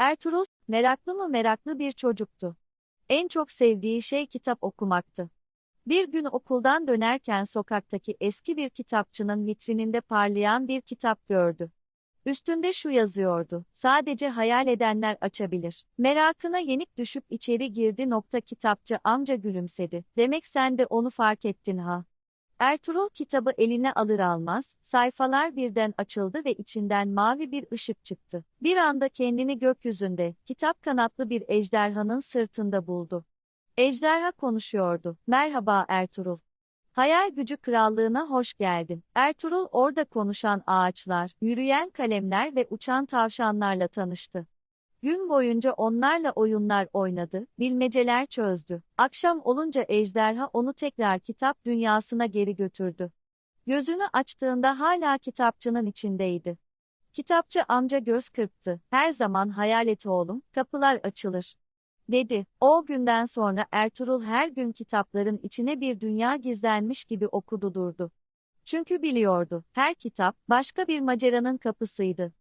Ertuğrul, meraklı mı meraklı bir çocuktu. En çok sevdiği şey kitap okumaktı. Bir gün okuldan dönerken sokaktaki eski bir kitapçının vitrininde parlayan bir kitap gördü. Üstünde şu yazıyordu, sadece hayal edenler açabilir. Merakına yenik düşüp içeri girdi nokta kitapçı amca gülümsedi. Demek sen de onu fark ettin ha. Ertuğrul kitabı eline alır almaz, sayfalar birden açıldı ve içinden mavi bir ışık çıktı. Bir anda kendini gökyüzünde, kitap kanatlı bir ejderhanın sırtında buldu. Ejderha konuşuyordu. Merhaba Ertuğrul. Hayal gücü krallığına hoş geldin. Ertuğrul orada konuşan ağaçlar, yürüyen kalemler ve uçan tavşanlarla tanıştı. Gün boyunca onlarla oyunlar oynadı, bilmeceler çözdü. Akşam olunca ejderha onu tekrar kitap dünyasına geri götürdü. Gözünü açtığında hala kitapçının içindeydi. Kitapçı amca göz kırptı. Her zaman hayal et oğlum, kapılar açılır. Dedi. O günden sonra Ertuğrul her gün kitapların içine bir dünya gizlenmiş gibi okudu durdu. Çünkü biliyordu, her kitap, başka bir maceranın kapısıydı.